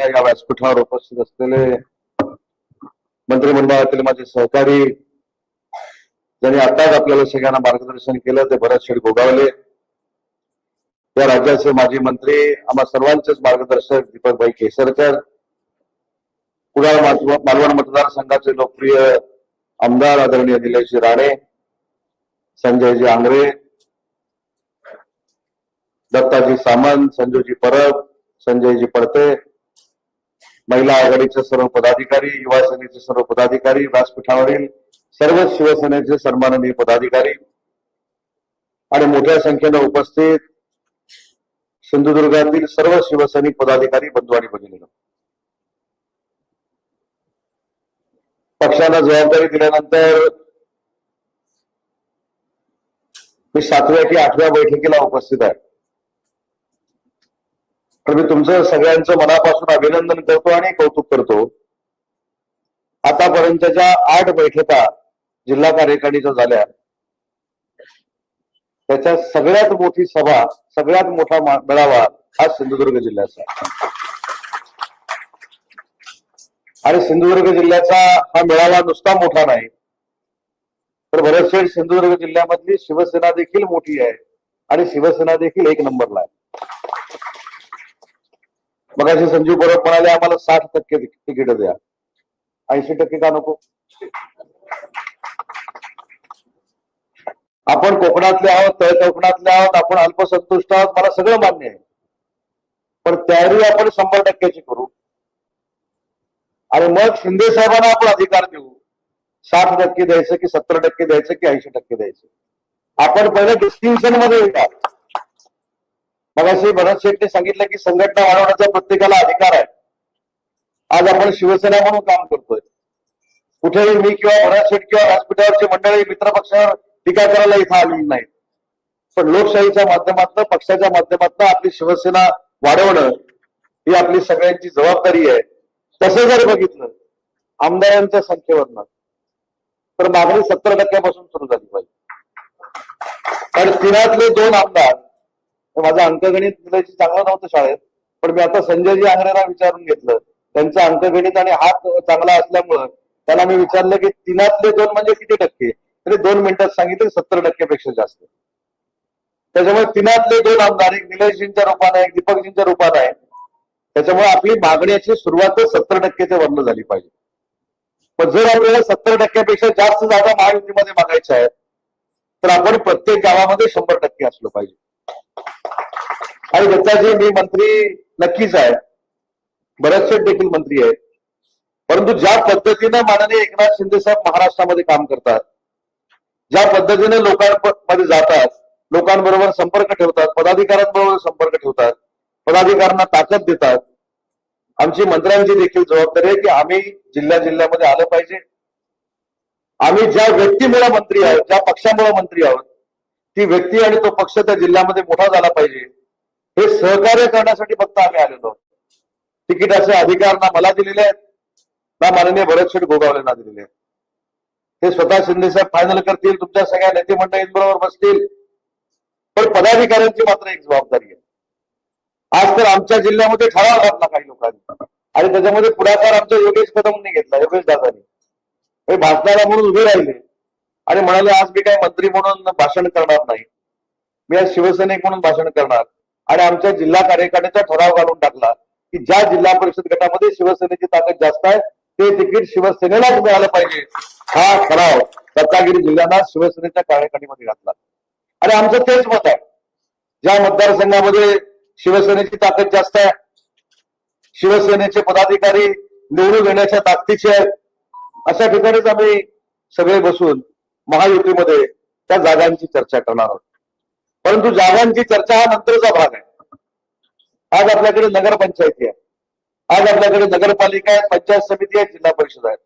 या व्यासपीठावर उपस्थित असलेले मंत्रिमंडळातील माझे सहकारी ज्यांनी आताच आपल्याला सगळ्यांना मार्गदर्शन केलं ते भरत शेठ गोगावले. या राज्याचे माजी मंत्री आम्हा सर्वांचेच मार्गदर्शक दीपकभाई केसरकर. कुडाळ मालवण मतदारसंघाचे लोकप्रिय आमदार आदरणीय निलेशजी राणे संजयजी आंग्रे दत्ताजी सामंत संजूजी परब संजयजी पडते महिला आघाडीचे सर्व पदाधिकारी युवा सेनेचे सर्व पदाधिकारी व्यासपीठावरील सर्व शिवसेनेचे सन्माननीय पदाधिकारी आणि मोठ्या संख्येनं उपस्थित सिंधुदुर्गातील सर्व शिवसैनिक पदाधिकारी बंधू आणि भगिनी पक्षाला जबाबदारी दिल्यानंतर मी सातव्या की आठव्या बैठकीला उपस्थित आहे. तर मी तुमचं सगळ्यांचं मनापासून अभिनंदन करतो आणि कौतुक करतो. आतापर्यंतच्या आठ बैठका जिल्हा कार्यकारिणीच्या झाल्या. त्याच्या सगळ्यात मोठी सभा सगळ्यात मोठा मेळावा हा सिंधुदुर्ग जिल्ह्याचा आणि सिंधुदुर्ग जिल्ह्याचा हा मेळावा नुसता मोठा नाही. तर बरेचसे सिंधुदुर्ग जिल्ह्यामधली शिवसेना देखील मोठी आहे. आणि शिवसेना देखील एक नंबरला आहे. मग असे संजीव परब म्हणाले आम्हाला साठ टक्के तिकीट द्या. ऐंशी टक्के का नको? आपण कोकणातले आहोत तळ कोकणातले आहोत आपण अल्पसंतुष्ट आहोत मला सगळं मान्य आहे. पण तयारी आपण शंभर टक्क्याची करू. आणि मग शिंदे साहेबांना आपण अधिकार देऊ. साठ टक्के द्यायचं की सत्तर टक्के द्यायचं की ऐंशी टक्के द्यायचं. आपण पहिलं डिस्टिंक्शनमध्ये येऊया मगाशी भरत शेठने सांगितलं की संघटना वाढवण्याचा प्रत्येकाला अधिकार आहे. आज आपण शिवसेना म्हणून काम करतोय. कुठेही मी किंवा भरत शेठ किंवा व्यासपीठावरची मंडळी मित्रपक्षावर टीका करायला इथं आलेली नाही पण लोकशाहीच्या माध्यमातून पक्षाच्या माध्यमातून आपली शिवसेना वाढवणं ही आपली सगळ्यांची जबाबदारी आहे. तसं जर बघितलं आमदारांच्या संख्येवरनं तर मागणी सत्तर टक्क्यापासून सुरू झाली पाहिजे. कारण तिनातले दोन आमदार माझं अंकगणित दिल्याची चांगलं नव्हतं शाळेत पण मी आता संजयजी आंग्रेला विचारून घेतलं. त्यांचं अंकगणित आणि हात चांगला असल्यामुळं त्याला मी विचारलं की तिनातले दोन म्हणजे किती टक्के? तरी दोन मिनिटात सांगितले सत्तर टक्केपेक्षा जास्त. त्याच्यामुळे तिनातले दोन आमदार एक निलेशजींच्या रूपाने एक दीपकजींच्या रूपाने आहे. त्याच्यामुळे आपली मागण्याची सुरुवातच सत्तर टक्केच्या वरनं झाली पाहिजे. पण जर आपल्याला सत्तर टक्क्यापेक्षा जास्त जागा महायुतीमध्ये मागायच्या आहेत तर आपण प्रत्येक गावामध्ये शंभर टक्के असलं पाहिजे. आणि दत्ताजी मी मंत्री नक्कीच आहे. बरेचसे देखील मंत्री आहेत. परंतु ज्या पद्धतीनं माननीय एकनाथ शिंदे साहेब महाराष्ट्रामध्ये काम करतात ज्या पद्धतीने लोकांमध्ये जातात लोकांबरोबर संपर्क ठेवतात पदाधिकाऱ्यांबरोबर संपर्क ठेवतात पदाधिकाऱ्यांना ताकद देतात आमची मंत्र्यांची देखील जबाबदारी आहे की आम्ही जिल्ह्या जिल्ह्यामध्ये आलं पाहिजे. आम्ही ज्या व्यक्तीमुळे मंत्री आहोत ज्या पक्षामुळे मंत्री आहोत ती व्यक्ती आणि तो पक्ष त्या जिल्ह्यामध्ये मोठा झाला पाहिजे. हे सहकार्य करण्यासाठी फक्त आम्ही आलेलो तिकिटाचे अधिकार ना मला दिलेले आहेत. ना माननीय भरत शेठ गोगावलेंना दिलेले आहेत. ते स्वतः शिंदे साहेब फायनल करतील तुमच्या सगळ्या नेते मंडळींबरोबर बसतील. पण पदाधिकाऱ्यांची मात्र एक जबाबदारी आहे. आज तर आमच्या जिल्ह्यामध्ये ठराव घातला काही लोकांनी. आणि त्याच्यामध्ये पुढाकार आमच्या योगेश कदमने घेतला योगेश दादानी. हे भाषणाला म्हणून उभे राहिले. आणि म्हणाले आज मी काय मंत्री म्हणून भाषण करणार नाही. मी आज शिवसैनिक म्हणून भाषण करणार. आणि आमच्या जिल्हा कार्यकारिणीचा ठराव घालून टाकला की ज्या जिल्हा परिषद गटामध्ये शिवसेनेची ताकद जास्त आहे ते तिकीट शिवसेनेलाच मिळालं पाहिजे. हा ठराव रत्नागिरी जिल्ह्याला शिवसेनेच्या कार्यकारिणीमध्ये घातला. आणि आमचं तेच मत आहे. ज्या मतदारसंघामध्ये शिवसेनेची ताकद जास्त आहे शिवसेनेचे पदाधिकारी निवडून येण्याच्या ताकदीचे आहेत अशा ठिकाणीच आम्ही सगळे बसून महायुतीमध्ये त्या जागांची चर्चा करणार आहोत. परंतु जागांची चर्चा हा नंतरचा भाग आहे. आज आपल्याकडे नगरपंचायती आहे. आज आपल्याकडे नगरपालिका आहे पंचायत समिती आहे जिल्हा परिषद आहे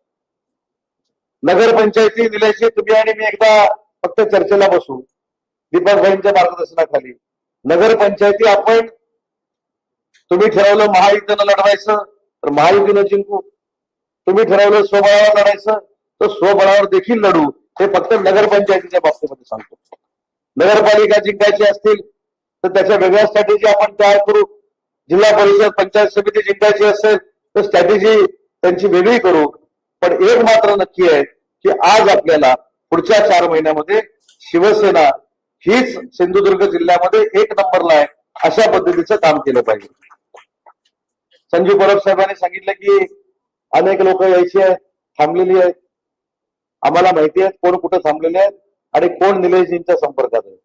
नगरपंचायती दिल्याची तुम्ही आणि मी एकदा फक्त चर्चेला बसू दीपकभाईंच्या मार्गदर्शनाखाली नगरपंचायती आपण तुम्ही ठरवलं महायुतीनं लढवायचं तर महायुतीनं जिंकू. तुम्ही ठरवलं स्वबळावर लढायचं तर स्वबळावर देखील लढू. हे फक्त नगरपंचायतीच्या बाबतीमध्ये सांगतो. नगरपालिका जिंकायची असतील तर त्याच्या वेगळ्या स्ट्रॅटेजी आपण तयार करू जिल्हा परिषद पंचायत समिती जिंकायची असेल तर स्ट्रॅटेजी त्यांची वेगळी करू. पण एक मात्र नक्की आहे की आज आपल्याला पुढच्या चार महिन्यामध्ये शिवसेना हीच सिंधुदुर्ग जिल्ह्यामध्ये एक नंबरला आहे अशा पद्धतीचं काम केलं पाहिजे. संजीव परब साहेबांनी सांगितलं की अनेक लोक यायची आहे थांबलेली आहेत. आम्हाला माहिती आहे कोण कुठं थांबलेले आहेत आणि कोण निलेशजींच्या संपर्कात आहे.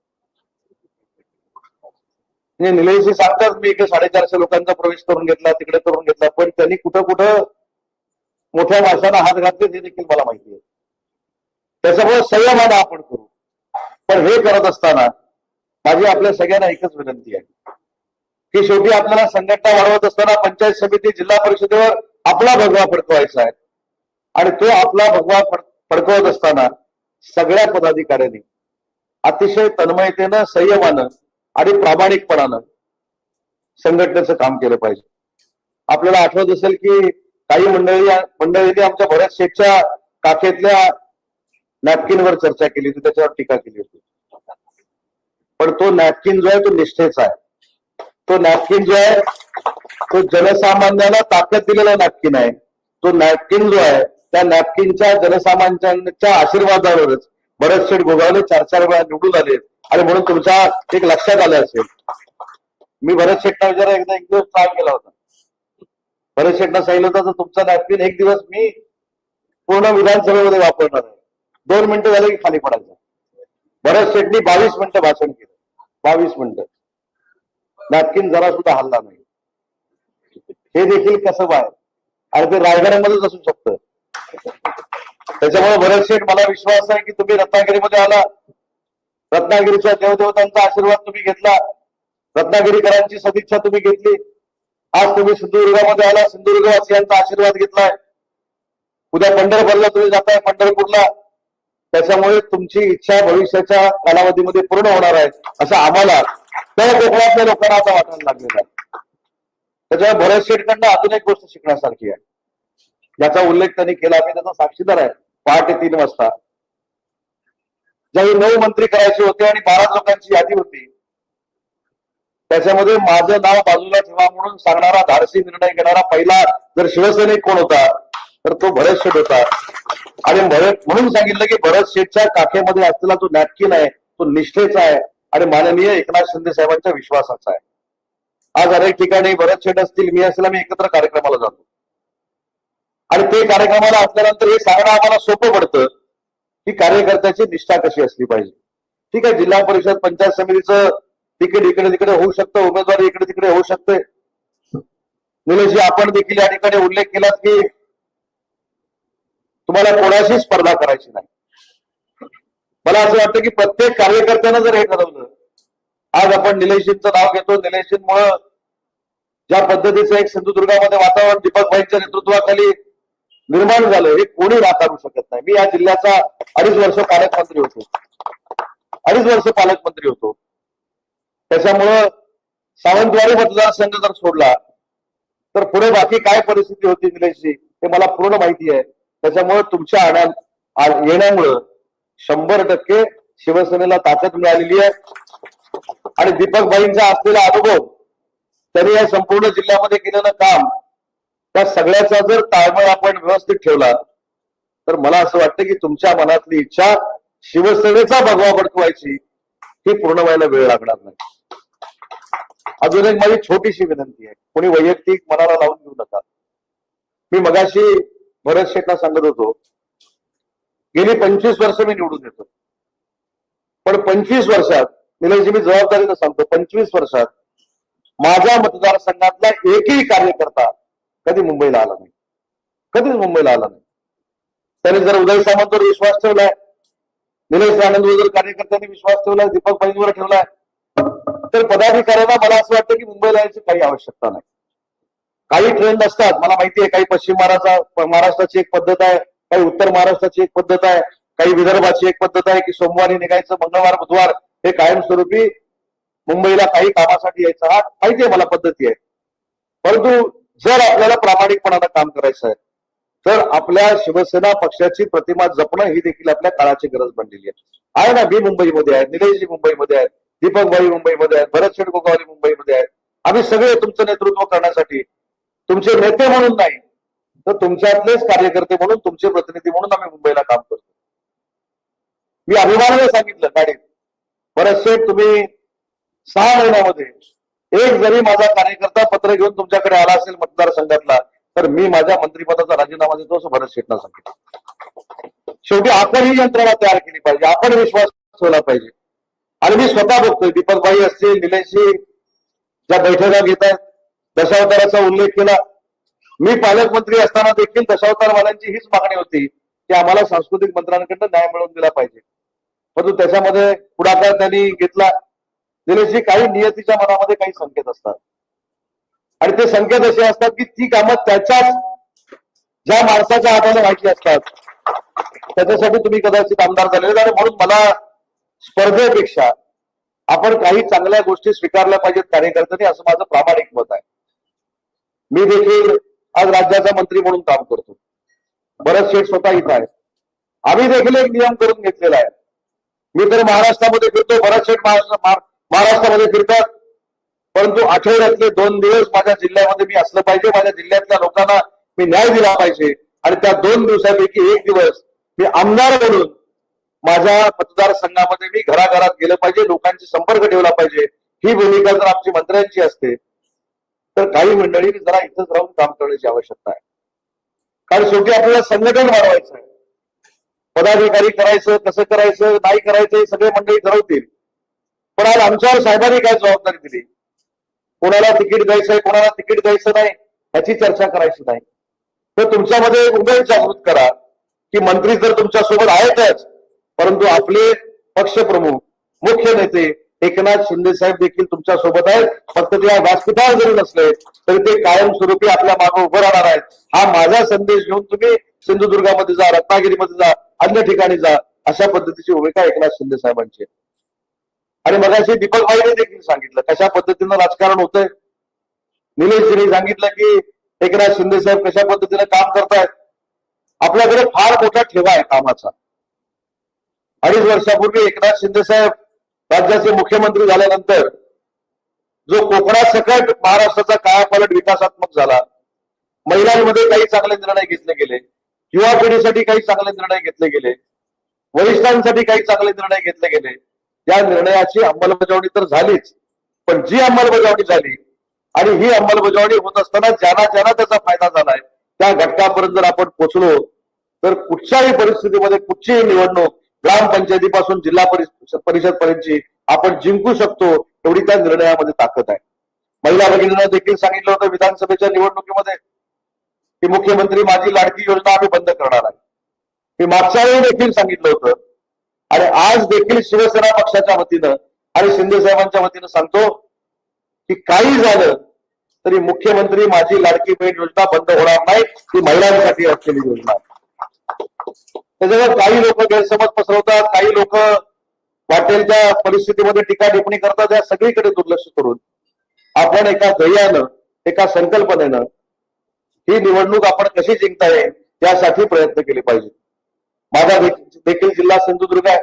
म्हणजे निलेशजी सांगतात मी इकडे साडेचारशे लोकांचा प्रवेश करून घेतला तिकडे करून घेतला पण त्यांनी कुठं कुठं मोठ्या माणसांना हात घातले ते देखील मला माहिती आहे. त्याच्यामुळे संयमानं आपण करू. पण हे करत असताना माझी आपल्या सगळ्यांना एकच विनंती आहे. की शेवटी आपल्याला संघटना वाढवत असताना पंचायत समिती जिल्हा परिषदेवर आपला भगवा फडकवायचा आहे. आणि तो आपला भगवा फड- फडकवत असताना सगळ्या पदाधिकाऱ्यांनी अतिशय तन्मयतेनं संयमानं आणि प्रामाणिकपणानं संघटनेचं काम केलं पाहिजे. आपल्याला आठवत असेल की काही मंडळी मंडळींनी आमच्या भरत शेठच्या काखेतल्या नॅपकिनवर चर्चा केली होती त्याच्यावर टीका केली होती. पण तो नॅपकिन जो आहे तो निष्ठेचा आहे. तो नॅपकिन जो आहे तो जनसामान्याला ताकद दिलेला नॅपकिन आहे. तो नॅपकिन जो आहे त्या नॅपकिनच्या जनसामान्यांच्या आशीर्वादावरच भरत शेठ गोगावले चार चार वेळा निवडून आले. आणि म्हणून तुमच्या एक लक्षात आलं असेल. मी भरत शेठना विचारा एकदा एक दिवस ट्राय केला होता. भरत शेठना सांगितलं होतं तुमचा नॅपकिन एक दिवस मी पूर्ण विधानसभेमध्ये वापरणार आहे. दोन मिनिटं झाले की खाली पडायचं. भरत शेठनी बावीस मिनिटं भाषण केलं. बावीस मिनिटं. नॅपकिन जरा सुद्धा हल्ला नाही. हे देखील कसं बाय आणि ते रायगडामध्येच असू शकतं. त्याच्यामुळे भरत शेठ मला विश्वास आहे की तुम्ही रत्नागिरीमध्ये आला. रत्नागिरीच्या देवदेवतांचा आशीर्वाद तुम्ही घेतला. रत्नागिरीकरांची सदिच्छा तुम्ही घेतली. आज तुम्ही सिंधुदुर्गामध्ये आला. सिंधुदुर्गवासियांचा आशीर्वाद घेतलाय. उद्या पंढरपूरला तुम्ही जाताय पंढरपूरला. त्याच्यामुळे तुमची इच्छा भविष्याच्या कालावधीमध्ये पूर्ण होणार आहे असं आम्हाला त्या कोकणातल्या लोकांना आता वाटायला लागलेलं आहे. त्याच्यामुळे भरत शेठकडनं अजून एक गोष्ट शिकण्यासारखी आहे. ज्याचा उल्लेख त्यांनी केला मी त्याचा साक्षीदार आहे. पहाटे तीन वाजता. ज्यावेळी नऊ मंत्री करायचे होते आणि बारा लोकांची यादी होती त्याच्यामध्ये माझं नाव बाजूला ठेवा म्हणून सांगणारा धाडसी निर्णय घेणारा पहिला जर शिवसैनिक कोण होता तर तो भरत शेठ होता. आणि भरत म्हणून सांगितलं की भरत शेठच्या काखेमध्ये असलेला जो नॅपकिन आहे तो निष्ठेचा आहे आणि माननीय एकनाथ शिंदे साहेबांच्या विश्वासाचा आहे. आज अनेक ठिकाणी भरत शेठ असतील मी असेल आम्ही एकत्र कार्यक्रमाला जातो. आणि ते कार्यक्रमाला असल्यानंतर हे सांगणं आम्हाला सोपं पडतं की कार्यकर्त्याची निष्ठा कशी असली पाहिजे. ठीक आहे जिल्हा परिषद पंचायत समितीचं तिकीट इकडे तिकडे होऊ शकतं उमेदवार इकडे तिकडे होऊ शकते. निलेशजी आपण देखील या ठिकाणी उल्लेख केलात की तुम्हाला कोणाशी स्पर्धा करायची नाही. मला असं वाटतं की प्रत्येक कार्यकर्त्यानं जर हे ठरवलं आज आपण निलेशजींचं नाव घेतो. निलेशजींमुळं ज्या पद्धतीचं एक सिंधुदुर्गामध्ये वातावरण दीपक भाईंच्या नेतृत्वाखाली निर्माण झालं हे कोणी नाकारू शकत नाही. मी या जिल्ह्याचा अडीच वर्ष पालकमंत्री होतो. अडीच वर्ष पालकमंत्री होतो. त्याच्यामुळं सावंतवाडी मतदारसंघ जर सोडला तर पुढे बाकी काय परिस्थिती होती निलेशजी हे मला पूर्ण माहिती आहे. त्याच्यामुळे तुमच्या आण्या येण्यामुळं शंभर टक्के शिवसेनेला ताकद मिळालेली आहे. आणि दीपक भाईंचा असलेला अनुभव त्यांनी या संपूर्ण जिल्ह्यामध्ये केलेलं काम त्या सगळ्याचा जर ताळमेळ आपण व्यवस्थित ठेवला तर मला असं वाटतं की तुमच्या मनातली इच्छा शिवसेनेचा भगवा भडकवायची ही पूर्ण व्हायला वेळ लागणार नाही. अजून एक माझी छोटीशी विनंती आहे. कोणी वैयक्तिक मनाला लावून घेऊ नका. मी मगाशी भरत शेठला सांगत होतो गेली पंचवीस वर्ष मी निवडून येतो. पण पंचवीस वर्षात निलेशजी मी जबाबदारीनं सांगतो पंचवीस वर्षात माझ्या मतदारसंघातला एकही कार्यकर्ता कधी मुंबईला आला नाही? कधीच मुंबईला आला नाही. त्याने जर उदय सामंतवर विश्वास ठेवलाय निलेश आनंदवर जर कार्यकर्त्यांनी विश्वास ठेवलाय दीपक भाईंवर ठेवलाय तर पदाधिकाऱ्यांना मला असं वाटतं की मुंबईला यायची काही आवश्यकता नाही. काही ट्रेंड असतात. मला माहिती आहे काही पश्चिम महाराष्ट्र महाराष्ट्राची एक पद्धत आहे काही उत्तर महाराष्ट्राची एक पद्धत आहे काही विदर्भाची एक पद्धत आहे की सोमवारी निघायचं मंगळवार बुधवार हे कायमस्वरूपी मुंबईला काही कामासाठी यायचं हा माहिती आहे मला पद्धती आहे. परंतु जर आपल्याला प्रामाणिकपणानं काम करायचं आहे तर आपल्या शिवसेना पक्षाची प्रतिमा जपणं ही देखील आपल्या काळाची गरज बनलेली आहे. आहे ना मी मुंबईमध्ये आहे निलेशजी मुंबईमध्ये आहेत दीपक भाई मुंबईमध्ये आहेत भरत शेडगोगावली मुंबईमध्ये आहेत. आम्ही सगळे तुमचं नेतृत्व करण्यासाठी तुमचे नेते म्हणून नाही तर तुमच्यातलेच कार्यकर्ते म्हणून तुमचे प्रतिनिधी म्हणून आम्ही मुंबईला काम करतो. मी अभिमानाने सांगितलं गाडीत बरेचसे तुम्ही सहा महिन्यामध्ये एक जरी माझा कार्यकर्ता पत्र घेऊन तुमच्याकडे आला असेल मतदारसंघातला तर मी माझ्या मंत्रिपदाचा राजीनामा देतो असं भरत शेटना सांगितलं. शेवटी आपण ही यंत्रणा तयार केली पाहिजे आपण विश्वास ठेवला पाहिजे. आणि मी स्वतः बघतोय दीपकबाई असतील निलेशजी ज्या बैठका घेत आहेत दशावताराचा उल्लेख केला. मी पालकमंत्री असताना देखील दशावतारवाल्यांची हीच मागणी होती की आम्हाला सांस्कृतिक मंत्र्यांकडनं न्याय मिळवून दिला पाहिजे. परंतु त्याच्यामध्ये पुढाकार त्यांनी घेतला. निलेशजी काही नियतीच्या मनामध्ये काही संकेत असतात. आणि ते संकेत असे असतात की ती कामं त्याच्याच ज्या माणसाच्या हाताने व्हायची असतात त्याच्यासाठी तुम्ही कदाचित आमदार झालेले आणि म्हणून मला स्पर्धेपेक्षा आपण काही चांगल्या गोष्टी स्वीकारल्या पाहिजेत कार्यकर्त्यांनी असं माझं प्रामाणिक मत आहे. मी देखील आज राज्याचा मंत्री म्हणून काम करतो. बरंच शेठ स्वतः इथं आहे आम्ही देखील एक नियम करून घेतलेला आहे. मी तर महाराष्ट्रामध्ये फिरतो बरंच शेठ महाराष्ट्र महाराष्ट्रामध्ये फिरतात. परंतु आठवड्यातले दोन दिवस माझ्या जिल्ह्यामध्ये मी असलं पाहिजे. माझ्या जिल्ह्यातल्या लोकांना मी न्याय दिला पाहिजे. आणि त्या दोन दिवसापैकी एक दिवस मी आमदार म्हणून माझ्या मतदारसंघामध्ये मी घराघरात गेलं पाहिजे. लोकांशी संपर्क ठेवला पाहिजे. ही भूमिका जर आमची मंत्र्यांची असते तर काही मंडळी जरा इथंच राहून काम करण्याची आवश्यकता आहे. कारण शेवटी आपल्याला संघटन वाढवायचं आहे. पदाधिकारी करायचं कसं करायचं नाही करायचं हे सगळे मंडळी ठरवतील. पण आज आमच्यावर साहेबांनी काय जबाबदारी दिली? कोणाला तिकीट द्यायचंय कोणाला तिकीट द्यायचं नाही ह्याची चर्चा करायची नाही. तर तुमच्यामध्ये उमेद जागृत करा की मंत्री तर तुमच्यासोबत आहेतच परंतु आपले पक्षप्रमुख मुख्य नेते एकनाथ शिंदे साहेब देखील तुमच्यासोबत आहेत. फक्त ते या व्यासपीठावर जरी नसले तरी ते कायमस्वरूपी आपल्या मागे उभं राहणार आहेत. हा माझा संदेश घेऊन तुम्ही सिंधुदुर्गामध्ये जा रत्नागिरीमध्ये जा अन्य ठिकाणी जा अशा पद्धतीची भूमिका एकनाथ शिंदे साहेबांची आहे. आणि मगाशी दीपक भाईने देखील सांगितलं कशा पद्धतीनं राजकारण होतंय? निलेशजीने सांगितलं की एकनाथ शिंदे साहेब कशा पद्धतीने काम करतायत? आपल्याकडे फार मोठा ठेवा आहे कामाचा. अडीच वर्षापूर्वी एकनाथ शिंदे साहेब राज्याचे मुख्यमंत्री झाल्यानंतर जो कोकणासकट महाराष्ट्राचा कायापालट विकासात्मक झाला महिलांमध्ये काही चांगले निर्णय घेतले गेले युवा पिढीसाठी काही चांगले निर्णय घेतले गेले वरिष्ठांसाठी काही चांगले निर्णय घेतले गेले या निर्णयाची अंमलबजावणी तर झालीच. पण जी अंमलबजावणी झाली आणि ही अंमलबजावणी होत असताना ज्यांना ज्यांना त्याचा फायदा झालाय त्या घटकापर्यंत जर आपण पोचलो तर कुठच्याही परिस्थितीमध्ये कुठचीही निवडणूक ग्रामपंचायतीपासून जिल्हा परिषद परिषद पर्यंतची आपण जिंकू शकतो एवढी त्या निर्णयामध्ये ताकद आहे. महिला भगिनींना देखील सांगितलं होतं विधानसभेच्या निवडणुकीमध्ये की मुख्यमंत्री माझी लाडकी योजना आम्ही बंद करणार आहे. मी मागच्या वेळी देखील सांगितलं होतं. आणि आज देखील शिवसेना पक्षाच्या वतीनं आणि शिंदे साहेबांच्या वतीनं सांगतो की काही झालं तरी मुख्यमंत्री माझी लाडकी बहीण योजना बंद होणार नाही ती महिलांसाठी असलेली योजना. त्याच्यावर काही लोक गैरसमज पसरवतात काही लोक वाटेल त्या परिस्थितीमध्ये टीका टिप्पणी करतात या सगळीकडे दुर्लक्ष करून आपण एका ध्येयानं एका संकल्पनेनं ही निवडणूक आपण कशी जिंकता येईल यासाठी प्रयत्न केले पाहिजे माझा देखील जिल्हा सिंधुदुर्ग आहे.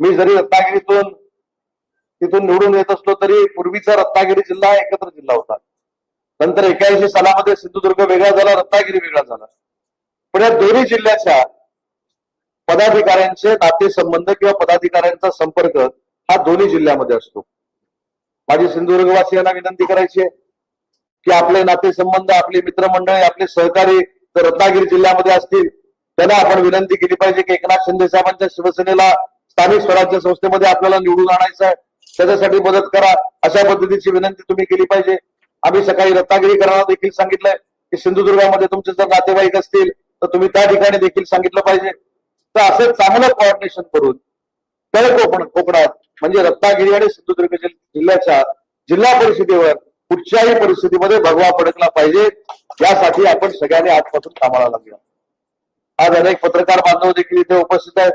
मी जरी रत्नागिरीतून तिथून निवडून येत असलो तरी पूर्वीचा रत्नागिरी जिल्हा एकत्र जिल्हा होता. नंतर एक्याऐंशी सालामध्ये सिंधुदुर्ग वेगळा झाला रत्नागिरी वेगळा झाला. पण या दोन्ही जिल्ह्याच्या पदाधिकाऱ्यांचे नातेसंबंध किंवा पदाधिकाऱ्यांचा संपर्क हा दोन्ही जिल्ह्यामध्ये असतो. माझी सिंधुदुर्गवासियांना विनंती करायची आहे की आपले नातेसंबंध आपले मित्रमंडळी आपले सहकारी जर रत्नागिरी जिल्ह्यामध्ये असतील त्यांना आपण विनंती केली पाहिजे की एकनाथ शिंदे साहेबांच्या शिवसेनेला स्थानिक स्वराज्य संस्थेमध्ये आपल्याला निवडून आणायचं आहे. त्याच्यासाठी मदत करा. अशा पद्धतीची विनंती तुम्ही केली पाहिजे. आम्ही सकाळी रत्नागिरीकरांना देखील सांगितलंय की सिंधुदुर्गामध्ये तुमचे जर नातेवाईक असतील तर तुम्ही त्या ठिकाणी देखील सांगितलं पाहिजे. तर असं चांगलं कोऑर्डिनेशन करून तळ कोकण कोकणात म्हणजे रत्नागिरी आणि सिंधुदुर्ग जिल्ह्याच्या जिल्हा परिषदेवर कुठच्याही परिस्थितीमध्ये भगवा पडकला पाहिजे. यासाठी आपण सगळ्यांनी आजपासून कामाला लागूया आज अनेक पत्रकार बांधव देखील इथे उपस्थित आहेत.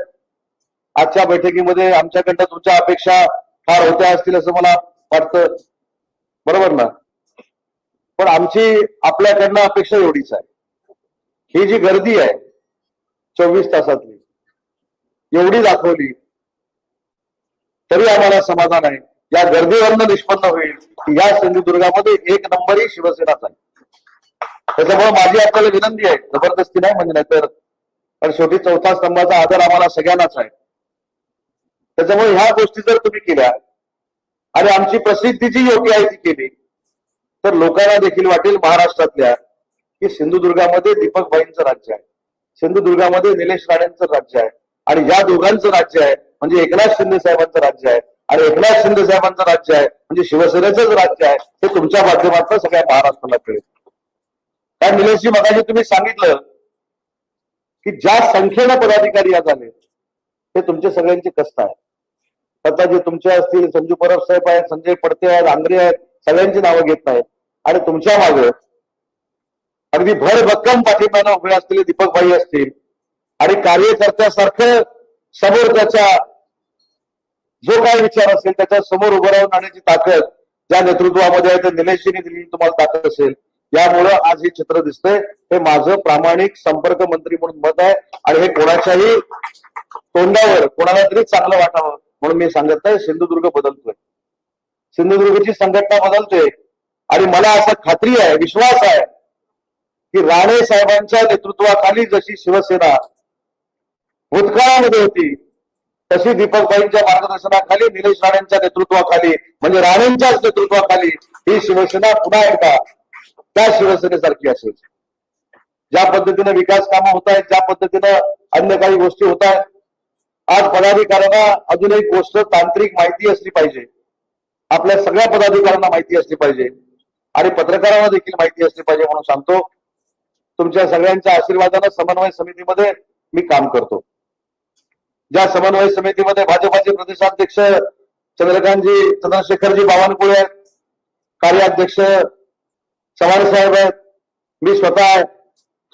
आजच्या बैठकीमध्ये आमच्याकडनं तुमच्या अपेक्षा फार होत्या असतील असं मला वाटतं. बरोबर ना? पण आमची आपल्याकडनं अपेक्षा एवढीच आहे. ही जी गर्दी आहे चोवीस तासातली एवढी दाखवली तरी आम्हाला समाधान आहे. या गर्दीवरनं निष्पन्न होईल. या सिंधुदुर्गामध्ये एक नंबरही शिवसेनाच आहे. त्याच्यामुळे माझी आपल्याला विनंती आहे जबरदस्ती नाही म्हणजे नाही तर कारण शेवटी चौथा स्तंभाचा आदर आम्हाला सगळ्यांनाच आहे. त्याच्यामुळे ह्या गोष्टी जर तुम्ही केल्या आणि आमची प्रसिद्धी जी योग्य आहे ती केली तर लोकांना देखील वाटेल महाराष्ट्रातल्या की सिंधुदुर्गामध्ये दीपकबाईंचं राज्य आहे. सिंधुदुर्गामध्ये निलेश राणेंचं राज्य आहे. आणि या दोघांचं राज्य आहे म्हणजे एकनाथ शिंदे साहेबांचं राज्य आहे. आणि एकनाथ शिंदे साहेबांचं राज्य आहे म्हणजे शिवसेनेचंच राज्य आहे हे तुमच्या माध्यमातून सगळ्या महाराष्ट्राला कळेल. कारण निलेशजी मगाशी तुम्ही सांगितलं की ज्या संख्येनं पदाधिकारी आज आले ते तुमचे सगळ्यांचे कष्ट आहे. आता जे तुमचे असतील संजू परब साहेब आहेत संजय पडते आहेत आंग्रे आहेत सगळ्यांची नावं घेत नाहीत. आणि तुमच्या मागे अगदी भरभक्कम पाठिंब्यानं उभे असलेले दीपकभाई असतील आणि कार्यकर्त्यासारखं समोर त्याचा जो काय विचार असेल त्याच्यासमोर उभं राहून आणण्याची ताकद ज्या नेतृत्वामध्ये आहे ते निलेशजीने दिलेली तुम्हाला ताकद असेल. यामुळं आज हे चित्र दिसतंय. हे माझं प्रामाणिक संपर्क मंत्री म्हणून मत आहे आणि हे कोणाच्याही तोंडावर कोणाला तरी चांगलं वाटावं म्हणून मी सांगत आहे सिंधुदुर्ग बदलतोय. सिंधुदुर्गची संघटना बदलते. आणि मला असं खात्री आहे विश्वास आहे की राणे साहेबांच्या नेतृत्वाखाली जशी शिवसेना भूतकाळामध्ये होती तशी दीपकबाईंच्या मार्गदर्शनाखाली निलेश राणेंच्या नेतृत्वाखाली म्हणजे राणेंच्याच नेतृत्वाखाली ही शिवसेना पुन्हा एकदा त्या शिवसेनेसारखी असेल. ज्या पद्धतीने विकास कामं होत आहेत ज्या पद्धतीनं अन्य काही गोष्टी होत आहेत आज पदाधिकाऱ्यांना अजून एक गोष्ट तांत्रिक माहिती असली पाहिजे. आपल्या सगळ्या पदाधिकाऱ्यांना माहिती असली पाहिजे. आणि पत्रकारांना देखील माहिती असली पाहिजे म्हणून सांगतो तुमच्या सगळ्यांच्या आशीर्वादानं समन्वय समितीमध्ये मी काम करतो. ज्या समन्वय समितीमध्ये भाजपाचे प्रदेशाध्यक्ष चंद्रकांतजी चंद्रशेखरजी बावनकुळे कार्याध्यक्ष चव्हाण साहेब आहेत मी स्वतः आहे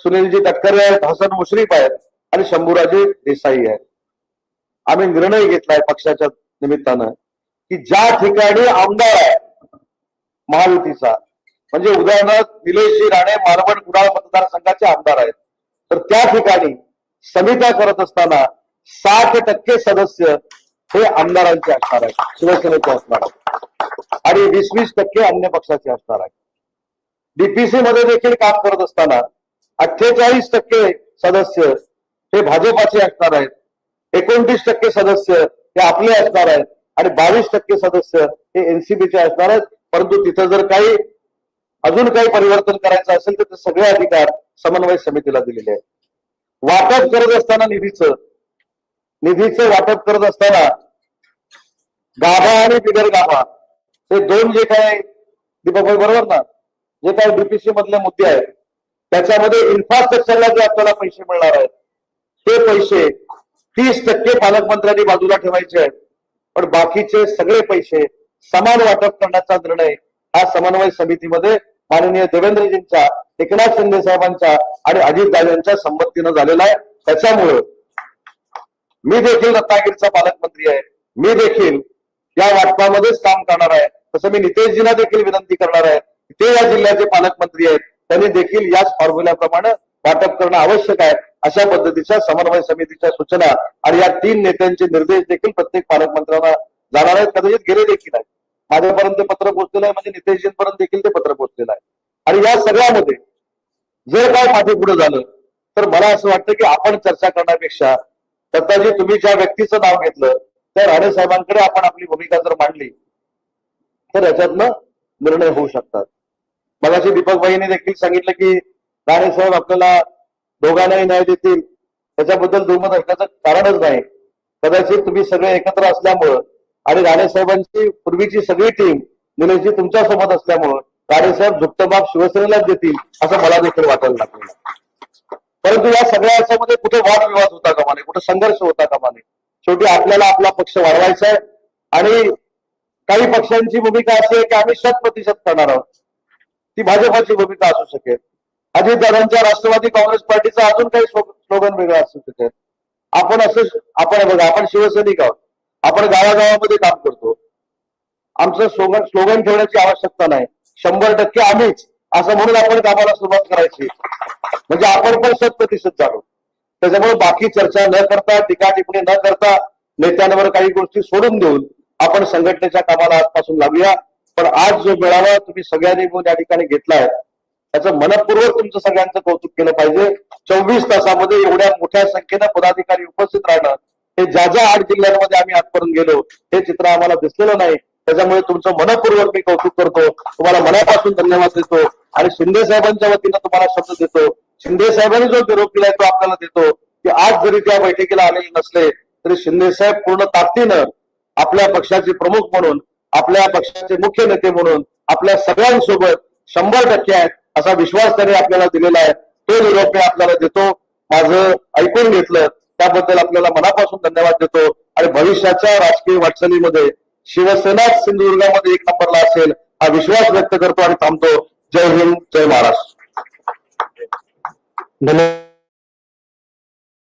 सुनीलजी तटकरे आहेत हसन मुश्रीफ आहेत आणि शंभूराजे देसाई आहेत. आम्ही निर्णय घेतलाय पक्षाच्या निमित्तानं की ज्या ठिकाणी आमदार आहे महायुतीचा म्हणजे उदाहरणार्थ निलेशजी राणे मारवण कुडाळ मतदारसंघाचे आमदार आहेत तर त्या ठिकाणी समित्या करत असताना साठ टक्के सदस्य हे आमदारांचे असणार आहेत शिवसेनेचे असणार आहेत. आणि वीस वीस टक्के अन्य पक्षाचे असणार आहेत. डीपीसी मध्ये देखील काम करत असताना अठ्ठेचाळीस टक्के सदस्य हे भाजपाचे असणार आहेत. एकोणतीस टक्के सदस्य हे आपले असणार आहेत आणि बावीस टक्के सदस्य हे एनसीबीचे असणार आहेत. परंतु तिथं जर काही अजून काही परिवर्तन करायचं असेल तर ते सगळे अधिकार समन्वय समितीला दिलेले आहेत. वाटप करत असताना निधीचं निधीचं वाटप करत असताना गाभा आणि बिगर गाभा हे दोन जे काय दीपक बरोबर ना? जे काही डीपीसी मधले मुद्दे आहेत त्याच्यामध्ये इन्फ्रास्ट्रक्चरला जे आपल्याला पैसे मिळणार आहेत ते पैसे तीस टक्के पालकमंत्र्यांनी बाजूला ठेवायचे आहेत. पण बाकीचे सगळे पैसे समान वाटप करण्याचा निर्णय हा समन्वय समितीमध्ये माननीय देवेंद्रजींच्या एकनाथ शिंदे साहेबांच्या आणि अजितदादांच्या संमतीनं झालेला आहे. त्याच्यामुळं मी देखील रत्नागिरीचा पालकमंत्री आहे. मी देखील या वाटपामध्येच काम करणार आहे. तसं मी नितेशजींना देखील विनंती करणार आहे. ते या जिल्ह्याचे पालकमंत्री आहेत. त्यांनी देखील याच फॉर्म्युल्याप्रमाणे वाटप करणं आवश्यक आहे अशा पद्धतीच्या समन्वय समितीच्या सूचना आणि या तीन नेत्यांचे निर्देश देखील प्रत्येक पालकमंत्र्यांना जाणार आहेत. कदाचित गेले देखील आहेत. माझ्यापर्यंत ते पत्र पोहोचलेलं आहे. म्हणजे नितेशजींपर्यंत देखील ते पत्र पोहोचलेलं आहे. आणि या सगळ्यामध्ये जर काय पाठी पुढे झालं तर मला असं वाटतं की आपण चर्चा करण्यापेक्षा दत्ताजी तुम्ही ज्या व्यक्तीचं नाव घेतलं त्या राणे साहेबांकडे आपण आपली भूमिका जर मांडली तर याच्यातनं निर्णय होऊ शकतात. मगाशी दीपकबाईंनी देखील सांगितलं की राणे साहेब आपल्याला दोघांनाही न्याय देतील. त्याच्याबद्दल दुमत असण्याचं कारणच नाही. कदाचित तुम्ही सगळे एकत्र असल्यामुळं आणि राणे साहेबांची पूर्वीची सगळी टीम निलेशजी तुमच्यासोबत असल्यामुळं राणे साहेब झुकतबाब शिवसेनेलाच देतील असं मला देखील वाटायला लागलं. परंतु या सगळ्या याच्यामध्ये कुठे वादविवाद होता कामा नये कुठे संघर्ष होता कामा नये. शेवटी आपल्याला आपला पक्ष वाढवायचा आहे आणि काही पक्षांची भूमिका अशी आहे की आम्ही शत प्रतिशत करणार आहोत. ती भाजपाची भूमिका असू शकेल. अजितदादांच्या राष्ट्रवादी काँग्रेस पार्टीचा अजून काही स्लोगन वेगळा असू शकेल. आपण असं आपण बघा आपण शिवसैनिक आहोत. आपण गावागावामध्ये काम करतो. आमचं स्लोगन स्लोगन ठेवण्याची आवश्यकता नाही. शंभर टक्के आम्हीच असं म्हणून आपण कामाला सुरुवात करायची. म्हणजे आपण पण शत प्रतिशत त्याच्यामुळे बाकी चर्चा न करता टीका टिप्पणी न करता नेत्यांवर काही गोष्टी सोडून देऊन आपण संघटनेच्या कामाला आजपासून लागूया. पण आज जो मेळावा तुम्ही सगळ्यांनी मिळून या ठिकाणी घेतलाय त्याचं मनपूर्वक तुमचं सगळ्यांचं कौतुक केलं पाहिजे. चोवीस तासामध्ये एवढ्या मोठ्या संख्येनं पदाधिकारी उपस्थित राहणं हे ज्या ज्या आठ जिल्ह्यांमध्ये आम्ही आजपर्यंत गेलो हे चित्र आम्हाला दिसलेलं नाही. त्याच्यामुळे तुमचं मनपूर्वक मी कौतुक करतो. तुम्हाला मनापासून धन्यवाद देतो. आणि शिंदे साहेबांच्या वतीनं तुम्हाला शब्द देतो. शिंदे साहेबांनी जो निरोप दिलाय तो आपल्याला देतो. की आज जरी त्या बैठकीला आलेले नसले तरी शिंदे साहेब पूर्ण ताकदीनं आपल्या पक्षाचे प्रमुख म्हणून आपल्या पक्षाचे मुख्य नेते म्हणून आपल्या सगळ्यांसोबत शंभर टक्के आहेत असा विश्वास त्यांनी आपल्याला दिलेला आहे. तो निरोप मी आपल्याला देतो. माझं ऐकून घेतलं त्याबद्दल आपल्याला मनापासून धन्यवाद देतो. आणि भविष्याच्या राजकीय वाटचालीमध्ये शिवसेना सिंधुदुर्गामध्ये एक नंबरला असेल हा विश्वास व्यक्त करतो आणि थांबतो. जय हिंद जय महाराष्ट्र. धन्यवाद.